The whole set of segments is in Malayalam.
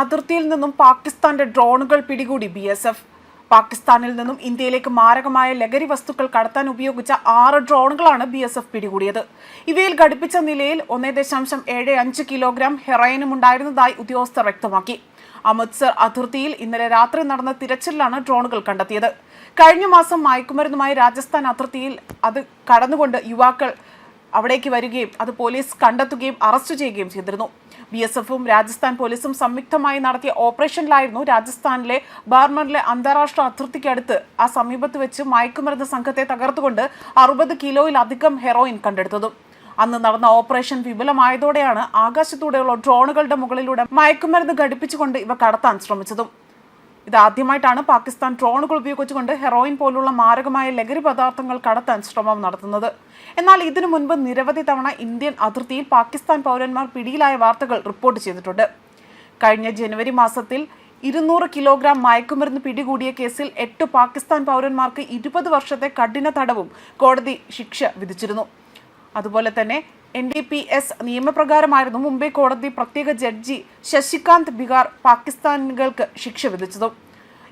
അതിർത്തിയിൽ നിന്നും പാകിസ്ഥാന്റെ ഡ്രോണുകൾ പിടികൂടി ബി എസ് എഫ്. പാകിസ്ഥാനിൽ നിന്നും ഇന്ത്യയിലേക്ക് മാരകമായ ലഹരി വസ്തുക്കൾ കടത്താൻ ഉപയോഗിച്ച ആറ് ഡ്രോണുകളാണ് ബി എസ് എഫ് പിടികൂടിയത്. ഇവയിൽ ഘടിപ്പിച്ച നിലയിൽ ഒന്നേ ദശാംശം ഏഴ് അഞ്ച് കിലോഗ്രാം ഹെറോയിനും ഉണ്ടായിരുന്നതായി ഉദ്യോഗസ്ഥർ വ്യക്തമാക്കി. അമൃത്സർ അതിർത്തിയിൽ ഇന്നലെ രാത്രി നടന്ന തിരച്ചിലാണ് ഡ്രോണുകൾ കണ്ടെത്തിയത്. കഴിഞ്ഞ മാസം മയക്കുമരുന്നുമായി രാജസ്ഥാൻ അതിർത്തിയിൽ അത് കടന്നുകൊണ്ട് യുവാക്കൾ അവിടേക്ക് വരികയും അത് പോലീസ് കണ്ടെത്തുകയും അറസ്റ്റ് ചെയ്യുകയും ചെയ്തിരുന്നു. ബി എസ് എഫും രാജസ്ഥാൻ പോലീസും സംയുക്തമായി നടത്തിയ ഓപ്പറേഷനിലായിരുന്നു രാജസ്ഥാനിലെ ബാർമറിലെ അന്താരാഷ്ട്ര അതിർത്തിക്കടുത്ത് ആ സമീപത്ത് വെച്ച് മയക്കുമരുന്ന് സംഘത്തെ തകർത്തുകൊണ്ട് അറുപത് കിലോയിലധികം ഹെറോയിൻ കണ്ടെടുത്തതും. അന്ന് നടന്ന ഓപ്പറേഷൻ വിപുലമായതോടെയാണ് ആകാശത്തൂടെയുള്ള ഡ്രോണുകളുടെ മുകളിലൂടെ മയക്കുമരുന്ന് ഘടിപ്പിച്ചുകൊണ്ട് ഇവ കടത്താൻ ശ്രമിച്ചതും. ഇതാദ്യമായിട്ടാണ് പാകിസ്ഥാൻ ഡ്രോണുകൾ ഉപയോഗിച്ചുകൊണ്ട് ഹെറോയിൻ പോലുള്ള മാരകമായ ലഹരി പദാർത്ഥങ്ങൾ കടത്താൻ ശ്രമം നടത്തുന്നത്. എന്നാൽ ഇതിനു മുൻപ് നിരവധി തവണ ഇന്ത്യൻ അതിർത്തിയിൽ പാകിസ്ഥാൻ പൗരന്മാർ പിടിയിലായ വാർത്തകൾ റിപ്പോർട്ട് ചെയ്തിട്ടുണ്ട്. കഴിഞ്ഞ ജനുവരി മാസത്തിൽ ഇരുന്നൂറ് കിലോഗ്രാം മയക്കുമരുന്ന് പിടികൂടിയ കേസിൽ എട്ട് പാകിസ്ഥാൻ പൗരന്മാർക്ക് ഇരുപത് വർഷത്തെ കഠിന തടവും കോടതി ശിക്ഷ വിധിച്ചിരുന്നു. അതുപോലെ തന്നെ എൻ ഡി പി എസ് നിയമപ്രകാരമായിരുന്നു മുംബൈ കോടതി പ്രത്യേക ജഡ്ജി ശശികാന്ത് ബിഹാർ പാകിസ്ഥാനികൾക്ക് ശിക്ഷ വിധിച്ചത്.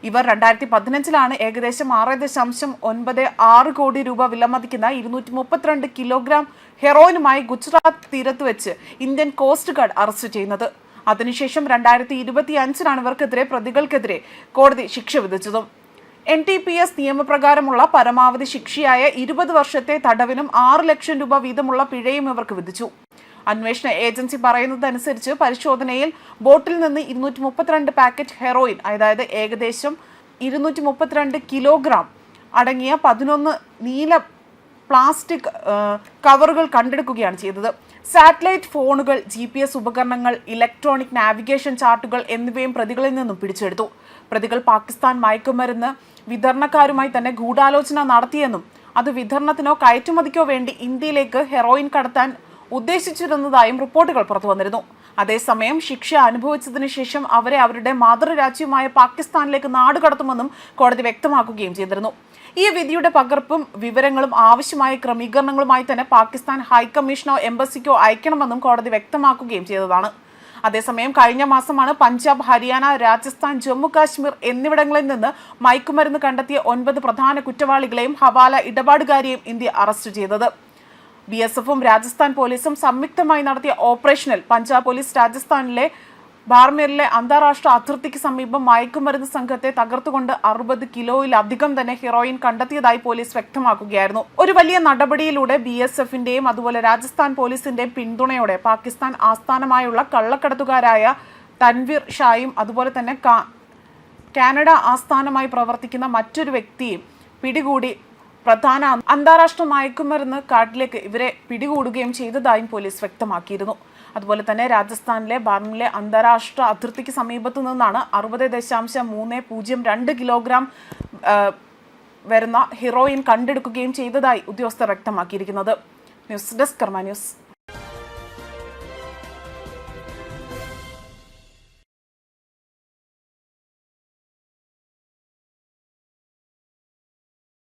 ഇവർ രണ്ടായിരത്തി പതിനഞ്ചിലാണ് ഏകദേശം ആറ് ദശാംശം ഒൻപത് ആറ് കോടി രൂപ വിലമതിക്കുന്ന ഇരുന്നൂറ്റി മുപ്പത്തിരണ്ട് കിലോഗ്രാം ഹെറോയിനുമായി ഗുജറാത്ത് തീരത്ത് വെച്ച് ഇന്ത്യൻ കോസ്റ്റ് ഗാർഡ് അറസ്റ്റ് ചെയ്യുന്നത്. അതിനുശേഷം രണ്ടായിരത്തി ഇരുപത്തി അഞ്ചിനാണ് ഇവർക്കെതിരെ പ്രതികൾക്കെതിരെ കോടതി ശിക്ഷ വിധിച്ചതും. എൻ ടി പി എസ് നിയമപ്രകാരമുള്ള പരമാവധി ശിക്ഷയായ ഇരുപത് വർഷത്തെ തടവിനും ആറ് ലക്ഷം രൂപ വീതമുള്ള പിഴയും ഇവർക്ക് വിധിച്ചു. അന്വേഷണ ഏജൻസി പറയുന്നതനുസരിച്ച് പരിശോധനയിൽ ബോട്ടിൽ നിന്ന് ഇരുന്നൂറ്റി മുപ്പത്തിരണ്ട് പാക്കറ്റ് ഹെറോയിൻ അതായത് ഏകദേശം ഇരുന്നൂറ്റി മുപ്പത്തിരണ്ട് കിലോഗ്രാം അടങ്ങിയ പതിനൊന്ന് നീല പ്ലാസ്റ്റിക് കവറുകൾ കണ്ടെടുക്കുകയാണ് ചെയ്തത്. സാറ്റലൈറ്റ് ഫോണുകൾ ജി പി എസ് ഉപകരണങ്ങൾ ഇലക്ട്രോണിക് നാവിഗേഷൻ ചാർട്ടുകൾ എന്നിവയും പ്രതികളിൽ നിന്നും പിടിച്ചെടുത്തു. പ്രതികൾ പാകിസ്ഥാൻ മയക്കുമരുന്ന് വിതരണക്കാരുമായി തന്നെ ഗൂഢാലോചന നടത്തിയെന്നും അത് വിതരണത്തിനോ കയറ്റുമതിക്കോ വേണ്ടി ഇന്ത്യയിലേക്ക് ഹെറോയിൻ കടത്താൻ ഉദ്ദേശിച്ചിരുന്നതായും റിപ്പോർട്ടുകൾ പുറത്തു വന്നിരുന്നു. അതേസമയം ശിക്ഷ അനുഭവിച്ചതിന് ശേഷം അവരെ അവരുടെ മാതൃരാജ്യമായ പാകിസ്ഥാനിലേക്ക് നാടുകടത്തുമെന്നും കോടതി വ്യക്തമാക്കുകയും ചെയ്തിരുന്നു. ഈ വിധിയുടെ പകർപ്പും വിവരങ്ങളും ആവശ്യമായ ക്രമീകരണങ്ങളുമായി തന്നെ പാകിസ്ഥാൻ ഹൈക്കമ്മീഷനോ എംബസിക്കോ അയക്കണമെന്നും കോടതി വ്യക്തമാക്കുകയും ചെയ്തതാണ്. അതേസമയം കഴിഞ്ഞ മാസമാണ് പഞ്ചാബ് ഹരിയാന രാജസ്ഥാൻ ജമ്മു കാശ്മീർ എന്നിവിടങ്ങളിൽ നിന്ന് മയക്കുമരുന്ന് കണ്ടെത്തിയ ഒൻപത് പ്രധാന കുറ്റവാളികളെയും ഹവാല ഇടപാടുകാരെയും ഇന്ത്യ അറസ്റ്റ് ചെയ്തത്. ബി എസ് എഫും രാജസ്ഥാൻ പോലീസും സംയുക്തമായി നടത്തിയ ഓപ്പറേഷനിൽ പഞ്ചാബ് പോലീസ് രാജസ്ഥാനിലെ ബാർമേറിലെ അന്താരാഷ്ട്ര അതിർത്തിക്ക് സമീപം മയക്കുമരുന്ന് സംഘത്തെ തകർത്തുകൊണ്ട് അറുപത് കിലോയിലധികം തന്നെ ഹെറോയിൻ കണ്ടെത്തിയതായി പോലീസ് വ്യക്തമാക്കുകയായിരുന്നു. ഒരു വലിയ നടപടിയിലൂടെ ബി എസ് എഫിന്റെയും അതുപോലെ രാജസ്ഥാൻ പോലീസിന്റെയും പിന്തുണയോടെ പാകിസ്ഥാൻ ആസ്ഥാനമായുള്ള കള്ളക്കടത്തുകാരായ തൻവീർ ഷായും അതുപോലെ തന്നെ കാനഡ ആസ്ഥാനമായി പ്രവർത്തിക്കുന്ന മറ്റൊരു വ്യക്തിയും പിടികൂടി പ്രധാന അന്താരാഷ്ട്ര മയക്കുമരുന്ന് കാട്ടിലേക്ക് ഇവരെ പിടികൂടുകയും ചെയ്തതായും പോലീസ് വ്യക്തമാക്കിയിരുന്നു. അതുപോലെ തന്നെ രാജസ്ഥാനിലെ ബാർമിലെ അന്താരാഷ്ട്ര അതിർത്തിക്ക് സമീപത്തു നിന്നാണ് അറുപത് ദശാംശം മൂന്ന് പൂജ്യം രണ്ട് കിലോഗ്രാം വരുന്ന ഹീറോയിൻ കണ്ടെടുക്കുകയും ചെയ്തതായി ഉദ്യോഗസ്ഥർ വ്യക്തമാക്കിയിരിക്കുന്നത്. News desk Karma news.